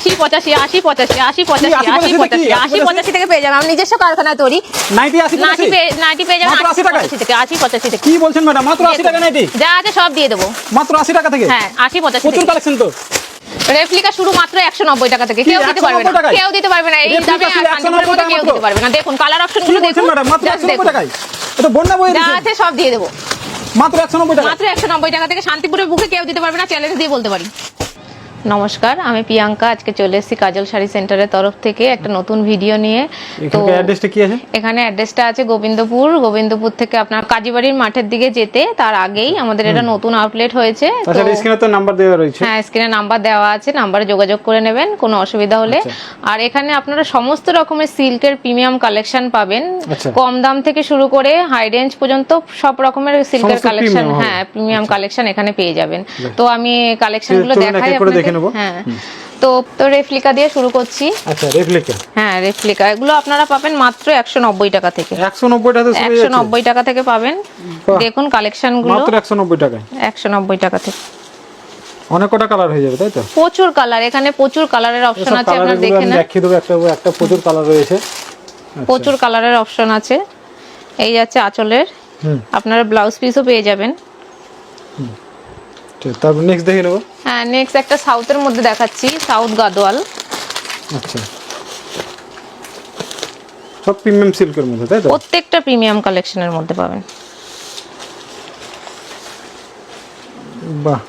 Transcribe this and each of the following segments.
আশি পঁচাশি আশি পঁচাশি আশি পঁচাশি আশি, পঁচাশি আশি পঁচাশি। থেকে পেয়ে যাবেন আমি নিজস্ব কারখানায় তৈরি। নাইটি আশি পঁচাশি। পেয়ে যাবেন আশি পঁচাশি থেকে আশি পঁচাশি থেকে। কি বলছেন ম্যাডাম? মাত্র আশি টাকা নাইটি? যা আছে সব দিয়ে দেবো। মাত্র আশি টাকা থেকে? হ্যাঁ আশি পঁচাশি প্রচুর কালেকশন তো। রেপ্লিকা শুরু মাত্র একশো নব্বই টাকা থেকে। কেউ দিতে পারবে না। কেউ দিতে পারবে না। এই দামে 190 কেউ দিতে পারবে না। দেখুন কালার অপশনগুলো দেখুন। ম্যাডাম? মাত্র টাকায়। এটা বন্যা দিয়েছে আছে সব দিয়ে দেবো। মাত্র একশো নব্বই টাকা মাত্র একশো নব্বই টাকা থেকে শান্তিপুরের বুকে কেউ দিতে পারবে না। চ্যালেঞ্জ দিয়ে বলতে পারি। নমস্কার আমি প্রিয়াঙ্কা আজকে চলে এসেছি কাজল শাড়ি সেন্টারের তরফ থেকে একটা নতুন ভিডিও নিয়ে। তো অ্যাড্রেসটা কি আছে? এখানে অ্যাড্রেসটা আছে গোবিন্দপুর গোবিন্দপুর থেকে আপনার কাজীবাড়ির মাঠের দিকে যেতে তার আগেই আমাদের এটা নতুন আউটলেট হয়েছে। স্ক্রিনে তো নাম্বার দেওয়া রয়েছে। হ্যাঁ স্ক্রিনে নাম্বার দেওয়া আছে নাম্বারে যোগাযোগ করে নেবেন কোনো অসুবিধা হলে। আর এখানে আপনারা সমস্ত রকমের সিল্কের প্রিমিয়াম কালেকশন পাবেন। আচ্ছা। কম দাম থেকে শুরু করে হাই রেঞ্জ পর্যন্ত সব রকমের সিল্কের কালেকশন। আচ্ছা। হ্যাঁ প্রিমিয়াম কালেকশন এখানে পেয়ে যাবেন। তো আমি কালেকশনগুলো দেখাই করে দেখে নেব। হ্যাঁ। তো তো রেফলিকা দিয়ে শুরু করছি। আচ্ছা রেপ্লিকা হ্যাঁ রেফলিকা এগুলো আপনারা পাবেন মাত্র একশো নব্বই টাকা থেকে। একশো নব্বই টাকা শুরু একশো নব্বই টাকা থেকে পাবেন। দেখুন কালেকশনগুলো মাত্র একশো নব্বই টাকায়? একশো নব্বই টাকা থেকে। অনেক কটা কালার হয়ে যাবে তাই তো? প্রচুর কালার এখানে প্রচুর কালারের অপশন আছে আপনারা দেখে আমি নেন। দেখিয়ে দেবো একটা একটা প্রচুর কালার রয়েছে। প্রচুর কালারের অপশন আছে। এই যাচ্ছে আঁচলের। আপনারা ব্লাউজ পিসও পেয়ে যাবেন। ঠিক তারপর নেক্সট দেখে নেব। হ্যাঁ নেক্সট একটা সাউথের মধ্যে দেখাচ্ছি সাউথ গাদোয়াল। আচ্ছা। সব প্রিমিয়াম সিল্কের মধ্যে তাই তো? প্রত্যেকটা প্রিমিয়াম কালেকশনের মধ্যে পাবেন। বাহ।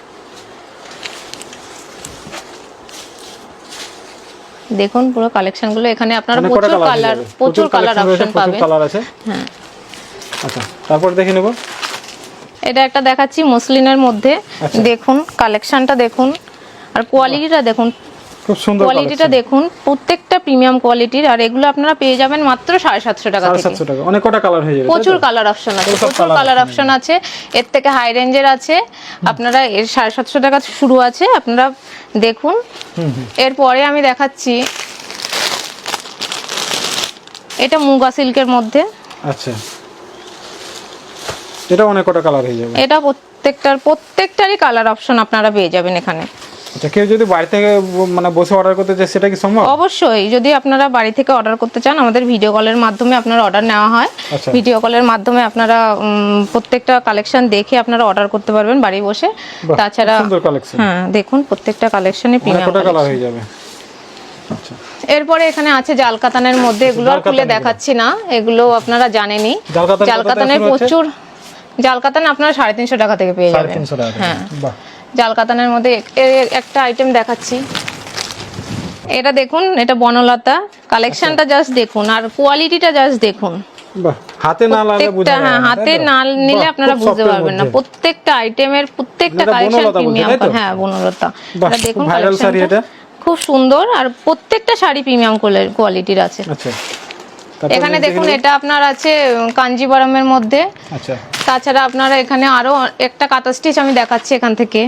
দেখুন পুরো কালেকশনগুলো এখানে আপনারা প্রচুর কালার কালার প্রচুর কালার অপশন পাবেন। কালার আছে? হ্যাঁ। আচ্ছা তারপর দেখে নেব। এটা একটা দেখাচ্ছি মসলিনের মধ্যে। আচ্ছা। দেখুন কালেকশনটা দেখুন। আর কোয়ালিটিটা দেখুন। খুব সুন্দর কোয়ালিটিটা দেখুন প্রত্যেকটা প্রিমিয়াম কোয়ালিটির আর এগুলো আপনারা পেয়ে যাবেন মাত্র সাড়ে সাতশো টাকা থেকে। টাকা। অনেক কটা কালার হয়ে যাবে প্রচুর কালার অপশন আছে প্রচুর কালার অপশন আছে। এর থেকে হাই রেঞ্জের আছে। আপনারা এর সাড়ে সাতশো টাকা শুরু আছে আপনারা দেখুন। এরপরে আমি দেখাচ্ছি এটা মুগা সিল্কের মধ্যে। আচ্ছা। এটা অনেক কটা কালার হয়ে যাবে। এটা প্রত্যেকটার প্রত্যেকটারই কালার অপশন আপনারা পেয়ে যাবেন এখানে। আচ্ছা কেউ যদি বাড়ি থেকে মানে বসে অর্ডার করতে চায় সেটা কি সম্ভব? অবশ্যই যদি আপনারা বাড়ি থেকে অর্ডার করতে চান আমাদের ভিডিও কলের মাধ্যমে আপনার অর্ডার নেওয়া হয়। আচ্ছা। ভিডিও কলের মাধ্যমে আপনারা প্রত্যেকটা কালেকশন দেখে আপনারা অর্ডার করতে পারবেন বাড়ি বসে। তাছাড়া সুন্দর কালেকশন হ্যাঁ দেখুন প্রত্যেকটা কালেকশনে প্রিমিয়াম কালার হয়ে যাবে? আচ্ছা। এরপরে এখানে আছে জাল কাতানের মধ্যে এগুলো আর খুলে দেখাচ্ছি না এগুলো আপনারা জানেনই। জাল কাতানের প্রচুর জাল কাতান আপনারা সাড়ে তিনশো টাকা থেকে পেয়ে যাবেন। হ্যাঁ। জাল কাতানের মধ্যে একটা আইটেম দেখাচ্ছি। এটা দেখুন এটা বনলতা। কালেকশনটা জাস্ট দেখুন আর কোয়ালিটিটা জাস্ট দেখুন। হাতে না লাগলে প্রত্যেকটা হ্যাঁ হাতে না নিলে আপনারা খুব বুঝতে পারবেন না। প্রত্যেকটা আইটেমের প্রত্যেকটা কালেকশন প্রিমিয়াম হ্যাঁ বনলতা। এটা দেখুন কালেকশনটা খুব সুন্দর আর প্রত্যেকটা শাড়ি প্রিমিয়াম কোয়ালিটির আছে। আচ্ছা। এখানে দেখুন এটা আপনার আছে কাঞ্জিবরমের মধ্যে। আচ্ছা। তাছাড়া আপনারা এখানে আরও একটা কাঁথা স্টিচ আমি দেখাচ্ছি এখান থেকে।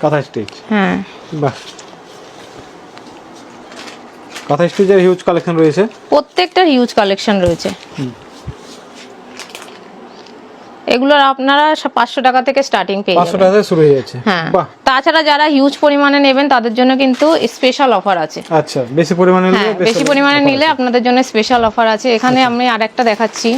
কাঁথা স্টিচ? হ্যাঁ। বাহ। কাঁথা স্টিচের হিউজ কালেকশন রয়েছে? প্রত্যেকটার হিউজ কালেকশন রয়েছে। এগুলোর আপনারা পাঁচশো টাকা থেকে স্টার্টিং পেয়ে পাঁচশো টাকা থেকে শুরু হয়ে যাচ্ছে। হ্যাঁ। তাছাড়া যারা হিউজ পরিমাণে নেবেন তাদের জন্য কিন্তু স্পেশাল অফার আছে। আচ্ছা বেশি পরিমাণে হ্যাঁ বেশি পরিমাণে নিলে আপনাদের জন্য স্পেশাল অফার আছে। এখানে আমি আরেকটা দেখাচ্ছি।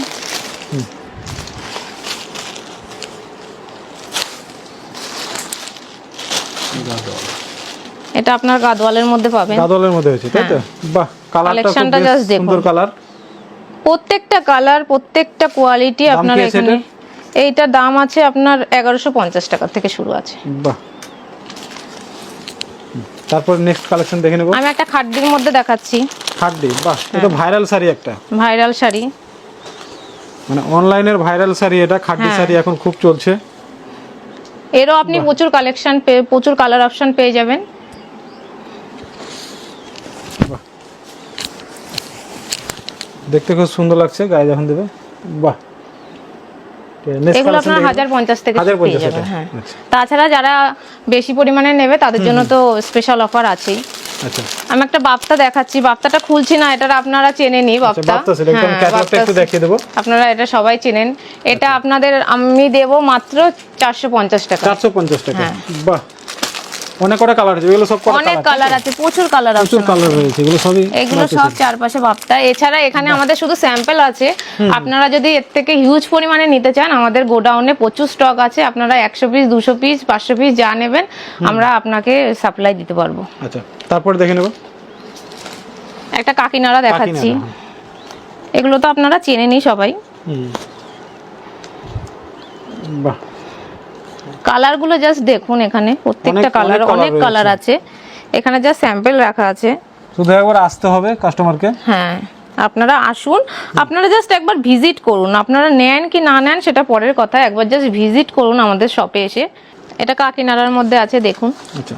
এটা আপনার গাদওয়ালের মধ্যে পাবেন। গাদলের মধ্যে হয়েছে তাই তো? বাহ কালারটা খুব। সুন্দর কালার প্রত্যেকটা কালার প্রত্যেকটা কোয়ালিটি আপনার এখানে এইটার দাম আছে আপনার এগারোশো পঞ্চাশ টাকা থেকে শুরু আছে। বাহ। তারপর নেক্সট কালেকশন দেখে নেব। আমি একটা খাড্ডির মধ্যে দেখাচ্ছি। হাড্ডি বাহ এটা ভাইরাল শাড়ি একটা। ভাইরাল শাড়ি। মানে অনলাইনের ভাইরাল শাড়ি এটা খাড্ডি হ্যাঁ। শাড়ি এখন খুব চলছে। এরও আপনি প্রচুর কালেকশন প্রচুর কালার অপশন পেয়ে যাবেন। দেখতে খুব সুন্দর লাগছে গায়ে যখন দেবে। বাহ। এগুলো আপনার হাজার পঞ্চাশ থেকে পেয়ে যাবেন হ্যাঁ। আচ্ছা তাছাড়া যারা বেশি পরিমাণে নেবে তাদের জন্য তো স্পেশাল অফার আছেই। আচ্ছা। আমি একটা বাপ্তা দেখাচ্ছি বাপ্তাটা খুলছি না এটা আপনারা চেনে নি আচ্ছা বাপ্তা। হ্যাঁ, আপনারা এটা সবাই চেনেন। এটা আপনাদের আমি দেব মাত্র চারশো পঞ্চাশ টাকা। চারশো পঞ্চাশ টাকা। হ্যাঁ। বাহ। অনেক কটা কালার আছে এগুলো সব কটা অনেক কালার আছে প্রচুর কালার প্রচুর কালার রয়েছে এগুলো সবই এগুলো সব চারপাশে বাপ্তা এছাড়া এখানে আমাদের শুধু স্যাম্পল আছে। আপনারা যদি এর থেকে হিউজ পরিমাণে নিতে চান আমাদের গোডাউনে প্রচুর স্টক আছে আপনারা একশো পিস দুশো পিস পাঁচশো পিস যা নেবেন আমরা আপনাকে সাপ্লাই দিতে পারব। আচ্ছা তারপরে দেখে নেব। একটা কাকিনাড়া দেখাচ্ছি। এগুলো তো আপনারা চেনেনই সবাই। হুম। বাহ। কালারগুলো জাস্ট দেখুন এখানে প্রত্যেকটা কালার অনেক কালার আছে। এখানে যা স্যাম্পল রাখা আছে। শুধু একবার আসতে হবে কাস্টমারকে হ্যাঁ আপনারা আসুন। আপনারা জাস্ট একবার ভিজিট করুন। আপনারা নেন কি না নেন সেটা পরের কথা। একবার জাস্ট ভিজিট করুন আমাদের শপে এসে। এটা কাকিনাড়ার মধ্যে আছে দেখুন। আচ্ছা।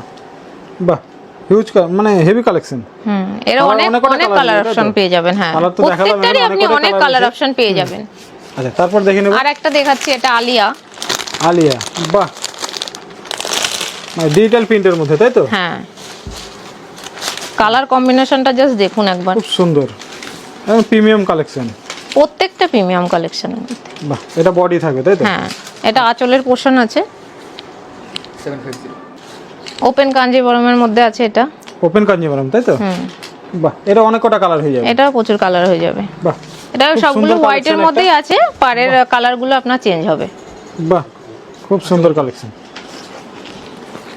বাহ হিউজ মানে হেভি কালেকশন হুম এর অনেক অনেক কালার? অপশন পেয়ে যাবেন হ্যাঁ। প্রত্যেকটারই আপনি অনেক কালার অপশন পেয়ে যাবেন। আচ্ছা তারপর দেখে নেব। আর একটা দেখাচ্ছি এটা আলিয়া। আলিয়া বাহ। মানে ডিজিটাল প্রিন্টের মধ্যে তাই তো? হ্যাঁ। কালার কম্বিনেশনটা জাস্ট দেখুন একবার। খুব সুন্দর। প্রিমিয়াম কালেকশন প্রত্যেকটা প্রিমিয়াম কালেকশনের মধ্যে। বাহ এটা বডি থাকবে তাই তো? হ্যাঁ এটা আঁচলের পোর্শন আছে। ওপেন কাঞ্জিবরমের মধ্যে আছে এটা। ওপেন কাঞ্জিভারাম তাই তো? হুম। বাহ এটা অনেক কটা কালার হয়ে যাবে। এটাও প্রচুর কালার হয়ে যাবে। বাহ এটা সবগুলো হোয়াইটের মধ্যেই আছে পাড়ের কালারগুলো আপনার চেঞ্জ হবে। বাহ খুব সুন্দর কালেকশন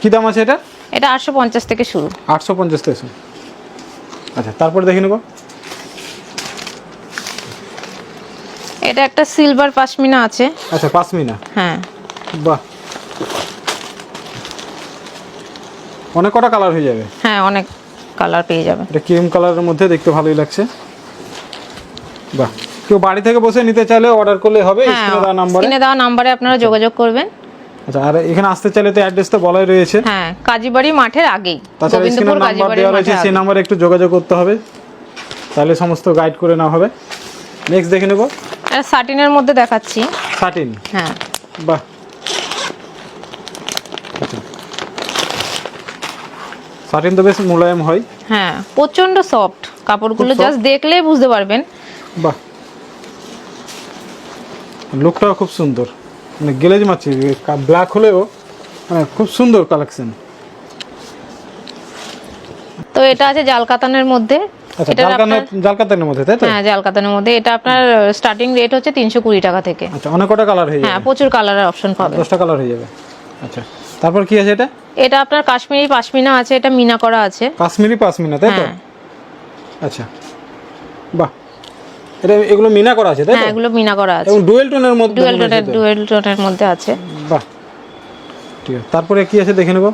কি দাম আছে এটা? এটা আটশো পঞ্চাশ থেকে শুরু। আটশো পঞ্চাশ থেকে শুরু। আচ্ছা তারপরে দেখে নেব। এটা একটা সিলভার পাশমিনা আছে। আচ্ছা পাঁচমিনা হ্যাঁ। বাহ। অনেক কটা কালার হয়ে যাবে? হ্যাঁ অনেক কালার পেয়ে যাবে। এটা ক্রিম কালারের মধ্যে দেখতে ভালোই লাগছে। বাহ। কেউ বাড়ি থেকে বসে নিতে চাইলে অর্ডার করলে হবে হ্যাঁ স্ক্রিনে দেওয়া নাম্বারে। স্ক্রিনে দেওয়া নাম্বারে আপনারা যোগাযোগ করবেন। আচ্ছা আর এখানে আসতে চাইলে তো অ্যাড্রেস তো বলাই রয়েছে। হ্যাঁ কাজীবাড়ি মাঠের আগেই তাছাড়া গোবিন্দপুর স্ক্রিনে নাম্বার দেওয়া রয়েছে সেই। নাম্বারে একটু যোগাযোগ করতে হবে। তাহলে সমস্ত গাইড করে নেওয়া হবে। নেক্সট দেখে নেব। এটা সাটিনের মধ্যে দেখাচ্ছি। থার্টিন হ্যাঁ। বাহ। আচ্ছা সাটিন তো বেশ মোলায়েম হয়। হ্যাঁ প্রচণ্ড সফট কাপড়গুলো জাস্ট দেখলেই বুঝতে পারবেন। বাহ। লুকটাও খুব সুন্দর। মানে গ্লেজ মারছি ব্ল্যাক হলেও মানে খুব সুন্দর কালেকশন তো এটা আছে জাল কাতানের মধ্যে। আচ্ছা মধ্যে তাই তো? হ্যাঁ জাল কাতানের মধ্যে। এটা আপনার স্টার্টিং রেট হচ্ছে তিনশো কুড়ি টাকা থেকে। আচ্ছা অনেক কটা কালার হয়ে হ্যাঁ প্রচুর কালারের অপশন কালার হয়ে যাবে। আচ্ছা। তারপর কি আছে এটা? এটা আপনার কাশ্মীরি পাশমিনা আছে এটা মিনা করা আছে। কাশ্মীরি পাশমিনা তাই তো? হ্যাঁ। আচ্ছা। বাহ এটা এগুলো মিনা করা আছে তাই হ্যাঁ এগুলো মিনা করা আছে। এবং ডুয়েল টোনের মধ্যে ডুয়েল টোনের ডুয়েল টোনের মধ্যে আছে। বাহ। ঠিক আছে। তারপরে কি আছে দেখে নেব?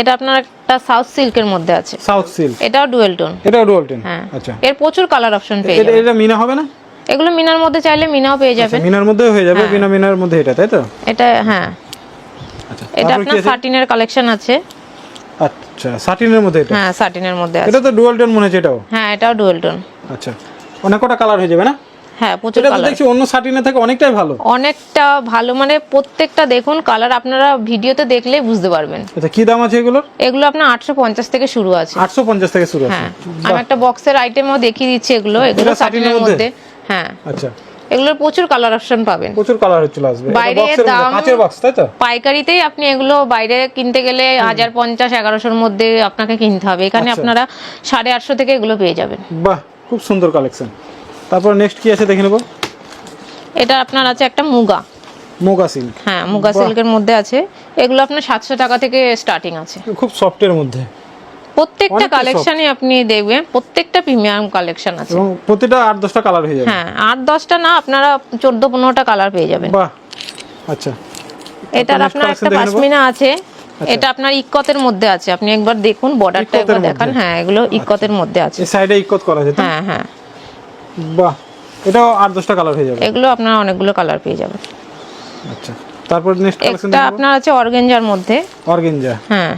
এটা আপনার একটা সাউথ সিল্কের মধ্যে আছে। South silk. এটাও ডুয়েল টোন। এটাও ডুয়েল টোন। হ্যাঁ। আচ্ছা। এর প্রচুর কালার অপশন পেয়ে যাবেন। এটা মিনা হবে না? এগুলো মিনার মধ্যে চাইলে মিনাও পেয়ে যাবেন। মিনার মধ্যেও হয়ে যাবে হ্যাঁ। বিনা মিনার মধ্যে এটা তাই তো? এটা হ্যাঁ। আচ্ছা এটা আপনার সাটিনের কালেকশন আছে। আচ্ছা সাটিনের মধ্যে এটা? হ্যাঁ সাটিনের মধ্যে আছে। এটা তো ডুয়াল টোন মনে হচ্ছে এটাও? হ্যাঁ এটাও ডুয়েল টোন। আচ্ছা। অনেক কটা কালার হয়ে যাবে না? হ্যাঁ প্রচুর কালার দেখছি অন্য সাটিনের থেকে অনেকটাই ভালো। অনেকটা ভালো মানে প্রত্যেকটা দেখুন কালার আপনারা ভিডিওতে দেখলেই বুঝতে পারবেন। আচ্ছা কি দাম আছে এগুলোর? এগুলো আপনার থেকে শুরু আছে। আটশো পঞ্চাশ থেকে শুরু আছে। হ্যাঁ আমি একটা বক্সের আইটেমও দেখিয়ে দিচ্ছি এগুলো এগুলো সাটিনের মধ্যে? হ্যাঁ। আচ্ছা। এগুলোর প্রচুর কালার অপশন পাবেন। প্রচুর কালার আসবে। বাইরে দাম- কাঁচের বক্স তাই তো? পাইকারিতেই আপনি এগুলো বাইরে কিনতে গেলে হাজার পঞ্চাশ এগারোশোর মধ্যে আপনাকে কিনতে হবে। এখানে আচ্ছা। আপনারা সাড়ে আটশো থেকে এগুলো পেয়ে যাবেন। বাহ। খুব সুন্দর কালেকশন তারপর নেক্সট কি আছে দেখে নেব? এটা আপনার আছে একটা মুগা। মুগা সিল্ক হ্যাঁ মুগা সিল্কের মধ্যে আছে। এগুলো আপনার সাতশো টাকা থেকে স্টার্টিং আছে। খুব সফটের মধ্যে। প্রত্যেকটা কালেকশনই আপনি দেখবেন প্রত্যেকটা প্রিমিয়াম কালেকশন আছে। এবং প্রতিটা আট দশটা কালার হয়ে যাবে। হ্যাঁ আট দশটা না আপনারা চোদ্দ পনেরোটা কালার পেয়ে যাবেন। বাহ। আচ্ছা। এটার আপনার একটা পাশমিনা আছে। এটা আপনার ইকতের মধ্যে আছে। আপনি একবার দেখুন বর্ডারটা একবার দেখান। হ্যাঁ এগুলো ইকতের মধ্যে আছে। এই সাইডে ইকত করা আছে হ্যাঁ হ্যাঁ। বাহ এটাও আট দশটা কালার হয়ে যাবে। এগুলো আপনার অনেকগুলো কালার পেয়ে যাবেন। আচ্ছা তারপর নেক্সট কালেকশন একটা আপনার আছে অর্গেঞ্জার মধ্যে। অর্গেঞ্জা। হ্যাঁ।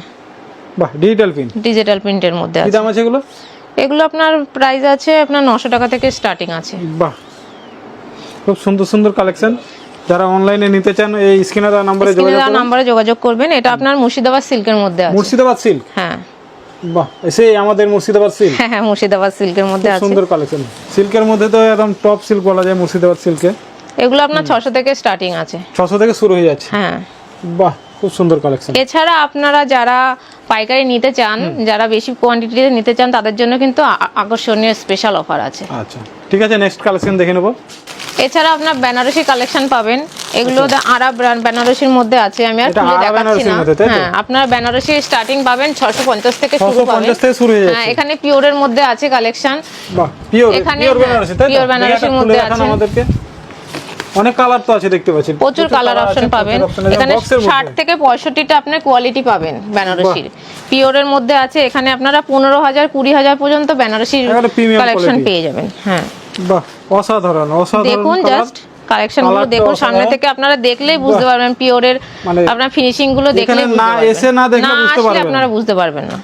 বাহ ডিজিটাল প্রিন্ট ডিজিটাল প্রিন্টের মধ্যে আছে কি দাম আছে। এগুলো? এগুলো আপনার প্রাইস আছে আপনার নশো টাকা থেকে স্টার্টিং আছে। বাহ। খুব সুন্দর সুন্দর কালেকশন যারা অনলাইনে নিতে চান এই স্ক্রিনে দেওয়া নম্বরে যোগাযোগ দেওয়া নম্বরে যোগাযোগ করবেন। এটা আপনার মুর্শিদাবাদ সিল্কের মধ্যে আছে। মুর্শিদাবাদ সিল্ক? হ্যাঁ। বাহ সেই আমাদের মুর্শিদাবাদ সিল্ক। হ্যাঁ হ্যাঁ মুর্শিদাবাদ সিল্কের মধ্যে আছে। সুন্দর কালেকশন সিল্কের মধ্যে তো একদম টপ সিল্ক বলা যায় মুর্শিদাবাদ সিল্কে। এগুলো আপনার ছশো থেকে স্টার্টিং আছে। ছশো থেকে শুরু হয়ে যাচ্ছে। হ্যাঁ। বাহ খুব সুন্দর কালেকশন এছাড়া আপনারা যারা পাইকারি নিতে চান যারা বেশি কোয়ান্টিটিতে নিতে চান তাদের জন্য কিন্তু আকর্ষণীয় স্পেশাল অফার আছে। আচ্ছা ঠিক আছে নেক্সট কালেকশন দেখে নেব। এছাড়া আপনার বেনারসি কালেকশন পাবেন। এগুলো আরব ব্র্যান্ড বেনারসির মধ্যে আছে আমি আর খুলে দেখাচ্ছি না? হ্যাঁ আপনার বেনারসি স্টার্টিং পাবেন ছশো পঞ্চাশ থেকে শুরু পাবেন। পঞ্চাশ থেকে শুরু হয়ে হ্যাঁ এখানে পিওরের মধ্যে আছে কালেকশন বাহ পিওর পিওর হ্যাঁ, বেনারসি তাই pure বেনারসির মধ্যে আছে। আমাদেরকে। অনেক কালার তো আছে দেখতে পাচ্ছি প্রচুর কালার অপশন পাবেন। এখানে box এর ষাট মধ্যে। থেকে পঁয়ষট্টিটা আপনার কোয়ালিটি পাবেন বেনারসির। পিওরের মধ্যে আছে এখানে আপনারা পনেরো হাজার কুড়ি হাজার পর্যন্ত বেনারসির কালেকশন পেয়ে যাবেন হ্যাঁ। বাহ অসাধারণ অসাধারণ দেখুন জাস্ট কালেকশনগুলো দেখুন সামনে থেকে আপনারা দেখলেই বুঝতে পারবেন পিওরের মানে আপনার ফিনিশিংগুলো বুঝতে না এসে না দেখলে বুঝতে পারবেন না। আপনারা বুঝতে পারবেন না।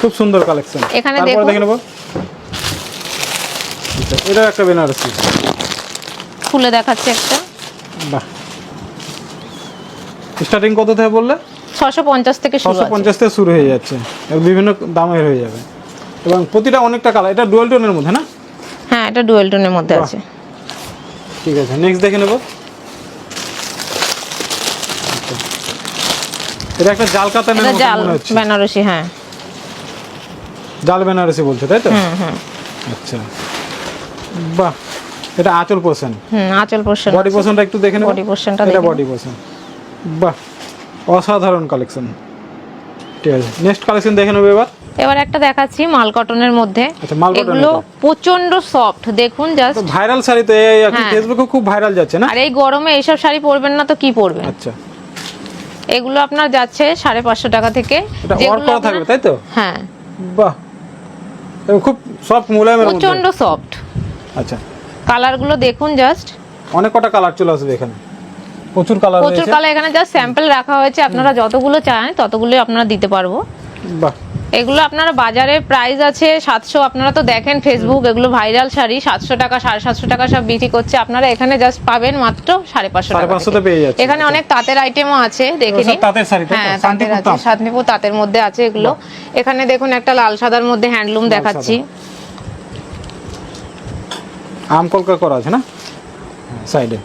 খুব সুন্দর কালেকশন এখানে দেখুন। এটা একটা বেনারসি। খুলে দেখাচ্ছে একটা। বাহ। স্টার্টিং কত থেকে বললে? ছশো পঞ্চাশ থেকে শুরু ছশো আছে পঞ্চাশ থেকে শুরু হয়ে যাচ্ছে। এর বিভিন্ন দামের হয়ে যাবে। এবং প্রতিটা অনেকটা কালার এটা ডুয়েল টোনের মধ্যে না? হ্যাঁ এটা ডুয়েল টোনের মধ্যে আছে। ঠিক আছে নেক্সট দেখে নেব। এটা একটা জাল কাতানের মতো জাল বেনারসি হ্যাঁ। জাল বেনারসি বলছো তাই তো? হুম হুম। আচ্ছা। বাহ। এটা আঁচল পোর্শন হুম আঁচল পোর্শন বডি পোর্শনটা একটু দেখে নেব। Body portionটা এটা বডি পোর্শন বাহ অসাধারণ কালেকশন ঠিক আছে নেক্সট কালেকশন দেখে নেব এবার। এবার একটা দেখাচ্ছি মাল কটনের মধ্যে। আচ্ছা, এগুলো প্রচণ্ড সফট দেখুন জাস্ট তো ভাইরাল শাড়ি তো এই এখন হ্যাঁ। ফেসবুকে খুব ভাইরাল যাচ্ছে না? আর এই গরমে এইসব শাড়ি পরবেন না তো কি পরবেন? আচ্ছা। এগুলো আপনার যাচ্ছে সাড়ে পাঁচশো টাকা থেকে। যেগুলো থাকবে তাই তো? হ্যাঁ। বাহ। খুব সফট মোলায়েমের মধ্যে। প্রচণ্ড সফট আচ্ছা। কালারগুলো দেখুন জাস্ট অনেক কটা কালার চলে আসবে এখানে। প্রচুর কালার প্রচুর কালার এখানে জাস্ট স্যাম্পল রাখা হয়েছে। আপনারা যতগুলো চান ততগুলোই আপনারা দিতে পারব। বাহ। এগুলো আপনারা বাজারে প্রাইস আছে সাতশো। আপনারা তো দেখেন ফেসবুক এগুলো ভাইরাল শাড়ি। সাতশো টাকা সাড়ে সাতশো টাকা সব বিক্রি করছে। আপনারা এখানে জাস্ট পাবেন মাত্র সাড়ে পাঁচশো টাকা। পেয়ে যাচ্ছে এখানে অনেক তাঁতের আইটেমও আছে দেখে নিন। হ্যাঁ তাঁতের আছে। শান্তিপুর তাঁতের মধ্যে আছে এগুলো। এখানে দেখুন একটা লাল সাদার মধ্যে হ্যান্ডলুম দেখাচ্ছি। আম কলকা করা আছে না? সাইডে।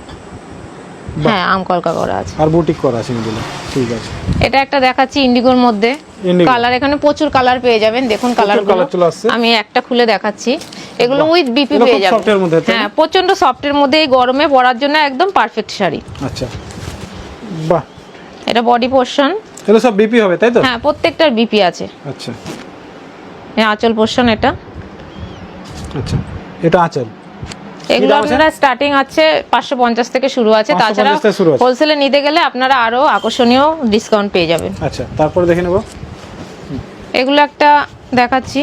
হ্যাঁ আম কলকা করা আছে। আর বুটিক করা আছে এগুলো। ঠিক আছে। এটা একটা দেখাচ্ছি ইন্ডিগোর মধ্যে। কালার এখানে প্রচুর কালার পেয়ে যাবেন। দেখুন কালার আসছে। আমি একটা খুলে দেখাচ্ছি। এগুলো উইথ বিপি পেয়ে যাবেন। মধ্যে, হ্যাঁ প্রচণ্ড সফটের মধ্যে এই গরমে পরার জন্য একদম পারফেক্ট শাড়ি। আচ্ছা। বাহ। এটা বডি পোর্শন এগুলো সব বিপি হবে তাই তো? হ্যাঁ প্রত্যেকটার বিপি আছে। আচ্ছা। এই আঁচল পোর্শন এটা। আচ্ছা। এটা আঁচল। এগুলো আপনারা স্টার্টিং আছে পাঁচশো পঞ্চাশ থেকে শুরু আছে। তাছাড়া। হোলসেলে নিতে গেলে আপনারা আরও আকর্ষণীয় ডিসকাউন্ট পেয়ে যাবেন। আচ্ছা তারপরে দেখে নেব। এগুলো একটা দেখাচ্ছি।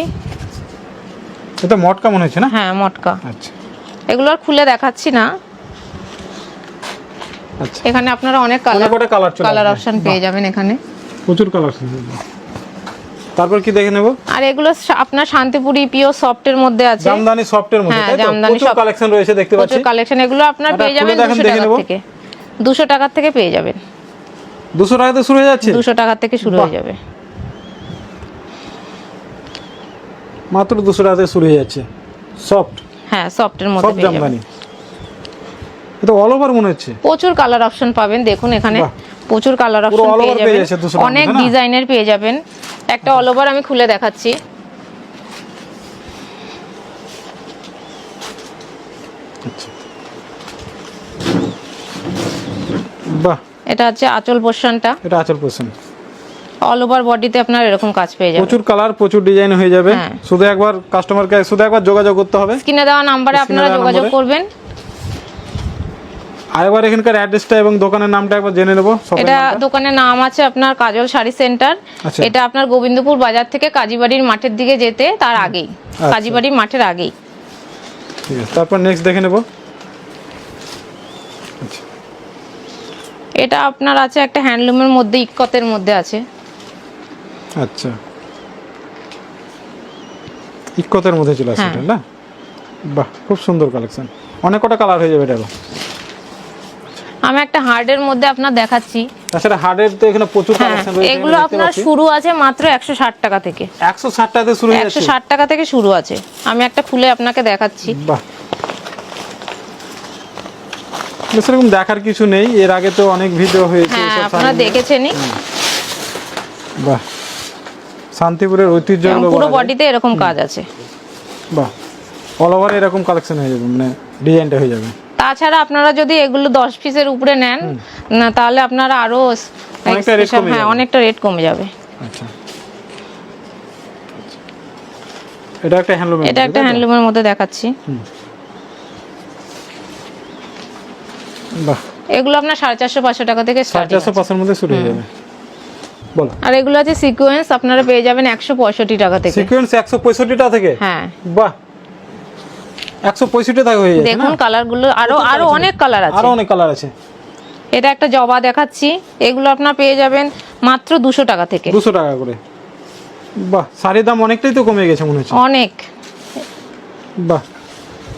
এটা মটকা মনে হচ্ছে না? হ্যাঁ মটকা। আচ্ছা। এগুলো আর খুলে দেখাচ্ছি না। আচ্ছা। এখানে আপনারা অনেক কালার কালার। অপশন পেয়ে যাবেন এখানে। প্রচুর কালার তারপর কি দেখে নেব? আর এগুলো আপনার শান্তিপুরি পিও সফটের মধ্যে আছে। জামদানি সফটের মধ্যে হ্যাঁ, তাই তো? প্রচুর কালেকশন রয়েছে দেখতে পাচ্ছি। প্রচুর কালেকশন এগুলো আপনার পেয়ে যাবেন দেখান, দুশো দেখে টাকার নেব। থেকে। দুশো টাকার থেকে পেয়ে যাবেন। দুশো টাকাতে শুরু হয়ে যাচ্ছে? দুশো টাকার থেকে শুরু হয়ে যাবে। মাত্র দুশো টাকাতে শুরু হয়ে যাচ্ছে। সফট হ্যাঁ সফটের মধ্যে সব পেয়ে জামদানি। এটা অল ওভার মনে হচ্ছে। প্রচুর কালার অপশন পাবেন। দেখুন এখানে প্রচুর কালার অপশন পেয়ে যাবেন। অনেক ডিজাইনের পেয়ে যাবেন। একটা অল ওভার আমি খুলে দেখাচ্ছি। বাহ। এটা হচ্ছে আঁচল পোর্শনটা। এটা আচল পোষণ অল ওভার বডিতে আপনার এরকম কাজ পেয়ে যাবেন প্রচুর কালার প্রচুর ডিজাইন হয়ে যাবে। হ্যাঁ। শুধু একবার কাস্টমারকে শুধু একবার যোগাযোগ করতে হবে। স্ক্রিনে দেওয়া নাম্বারে আপনারা যোগাযোগ করবেন। আরেকবার এখানকার অ্যাড্রেসটা এবং দোকানের নামটা একবার জেনে নেব এটা দোকানের নাম আছে আপনার কাজল শাড়ি সেন্টার আচ্ছা। এটা আপনার গোবিন্দপুর বাজার থেকে কাজীবাড়ির মাঠের দিকে যেতে তার আগেই। আচ্ছা। কাজীবাড়ির মাঠের আগেই। ঠিক আছে তারপর নেক্সট দেখে নেব। আচ্ছা। এটা আপনার আছে একটা হ্যান্ডলুমের মধ্যে ইকতের মধ্যে আছে। আচ্ছা। ইকতের মধ্যে চলে আসছে হ্যাঁ। না? বাহ খুব সুন্দর কালেকশন অনেক কটা কালার হয়ে যাবে এটা আমি একটা হার্ডের মধ্যে আপনার দেখাচ্ছি। তাছাড়া হার্ডের তো এখানে প্রচুর হ্যাঁ কালেকশন রয়েছে এগুলো আপনার শুরু আছে মাত্র টাকা থেকে। শুরু টাকা থেকে শুরু আছে। আমি একটা খুলে আপনাকে দেখাচ্ছি। বাহ। সেরকম দেখার কিছু নেই। এর আগে তো অনেক ভিডিও হয়েছে হ্যাঁ আপনারা দেখেছেনই। বাহ। শান্তিপুরের ঐতিহ্য এবং পুরো বডিতে এরকম কাজ আছে। বাহ। অল ওভার এরকম কালেকশন হয়ে যাবে মানে ডিজাইনটা হয়ে যাবে। তাছাড়া আপনারা যদি এগুলো দশ পিসের উপরে নেন না তাহলে আপনারা আরও হ্যাঁ অনেকটা রেট কমে যাবে। আচ্ছা। এটা একটা হ্যান্ডলুম এটা একটা হ্যান্ডলুমের মধ্যে দেখাচ্ছি। বাহ। এগুলো আপনার সাড়ে চারশো পাঁচশো টাকা থেকে সাড়ে চারশো পাঁচের মধ্যে শুরু হয়ে যাবে। বলো। আর এগুলো আছে সিকোয়েন্স আপনারা পেয়ে যাবেন একশো পঁয়ষট্টি টাকা থেকে। সিকোয়েন্স একশো পঁয়ষট্টি টাকা থেকে? হ্যাঁ। বাহ। একশো পঁয়ষট্টি টাকা হয়ে যাচ্ছে দেখুন কালারগুলো আরও আরও অনেক কালার আছে। আরও অনেক কালার আছে। এটা একটা জবা দেখাচ্ছি। এগুলো আপনার পেয়ে যাবেন মাত্র দুশো টাকা থেকে। দুশো টাকা করে। বাহ শাড়ির দাম অনেকটাই তো কমে গেছে মনে হচ্ছে। অনেক। বাহ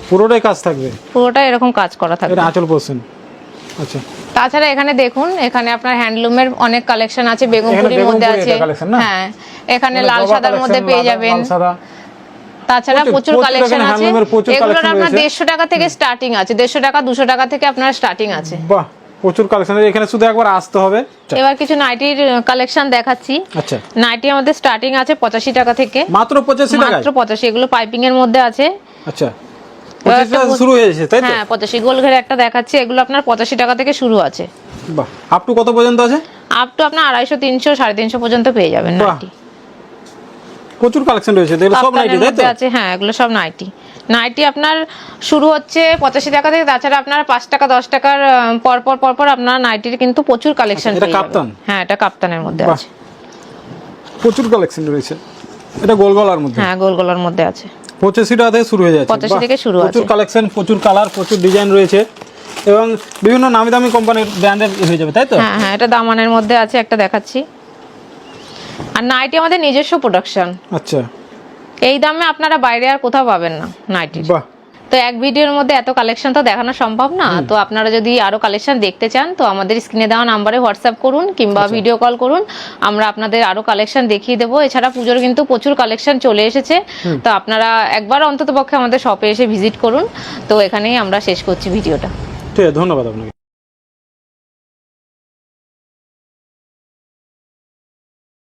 পুরোটাই কাজ থাকবে। পুরোটা এরকম কাজ করা থাকবে। এটা আঁচল পোর্শন আচ্ছা। তাছাড়া এখানে দেখুন এখানে আপনার হ্যান্ডলুমের অনেক কালেকশন আছে। বেগমপুরি মধ্যে আছে। হ্যাঁ। এখানে মানে লাল সাদার মধ্যে পেয়ে যাবেন লাল সাদা। তাছাড়া প্রচুর- কালেকশন আছে। এগুলোর আপনার দেড়শো টাকা থেকে স্টার্টিং আছে। দেড়শো টাকা দুশো টাকা থেকে আপনার স্টার্টিং আছে। বাহ প্রচুর কালেকশন এখানে শুধু একবার আসতে হবে। এবার কিছু নাইটির কালেকশন দেখাচ্ছি। আচ্ছা। নাইটি আমাদের স্টার্টিং আছে পঁচাশি টাকা থেকে। মাত্র মাত্র পঁচাশি এগুলো পাইপিং এর মধ্যে আছে। আচ্ছা। শুরু হয়েছে তাই তো? হ্যাঁ পঁচাশি গোল ঘেরে একটা দেখাচ্ছি। এগুলো আপনার পঁচাশি টাকা থেকে শুরু আছে। বাহ আপ টু কত পর্যন্ত আছে? আপ টু আপনার আড়াইশো তিনশো সাড়ে তিনশো পর্যন্ত পেয়ে যাবেন নাইটি প্রচুর কালেকশন রয়েছে দেখলে সব নাইটি তাই তো? আছে হ্যাঁ এগুলো সব নাইটি নাইটি আপনার শুরু হচ্ছে পঁচাশি টাকা থেকে তাছাড়া আপনার পাঁচ টাকা দশ টাকার আহ, পর পর পর পর আপনার নাইটির কিন্তু প্রচুর কালেকশন এটা কাপ্তান? হ্যাঁ এটা কাপ্তানের মধ্যে আছে। প্রচুর কালেকশন রয়েছে। এটা গোল গলার মধ্যে? হ্যাঁ গোল গোলার মধ্যে আছে। পঁচাশি টাকা থেকে শুরু হয়ে যাচ্ছে। 85 বাহ, থেকে শুরু আছে। প্রচুর কালেকশন প্রচুর কালার প্রচুর ডিজাইন রয়েছে। এবং বিভিন্ন নামি দামি কোম্পানির ব্র্যান্ডের হয়ে যাবে তাই তো? হ্যাঁ হ্যাঁ এটা দামানের মধ্যে আছে একটা দেখাচ্ছি। আর নাইটি আমাদের নিজস্ব প্রোডাকশন আচ্ছা। এই দামে আপনারা বাইরে আর কোথাও পাবেন না নাইটি বাহ। তো এক ভিডিওর মধ্যে এত কালেকশন তো দেখানো সম্ভব না। তো আপনারা যদি আরও কালেকশন দেখতে চান তো আমাদের স্ক্রিনে দেওয়া নাম্বারে হোয়াটসঅ্যাপ করুন কিংবা ভিডিও কল করুন। আমরা আপনাদের আরও কালেকশন দেখিয়ে দেবো। এছাড়া পুজোর কিন্তু প্রচুর কালেকশন চলে এসেছে। তো আপনারা একবার অন্তত পক্ষে আমাদের শপে এসে ভিজিট করুন। তো এখানেই আমরা শেষ করছি ভিডিওটা। ঠিক আছে ধন্যবাদ আপনাকে।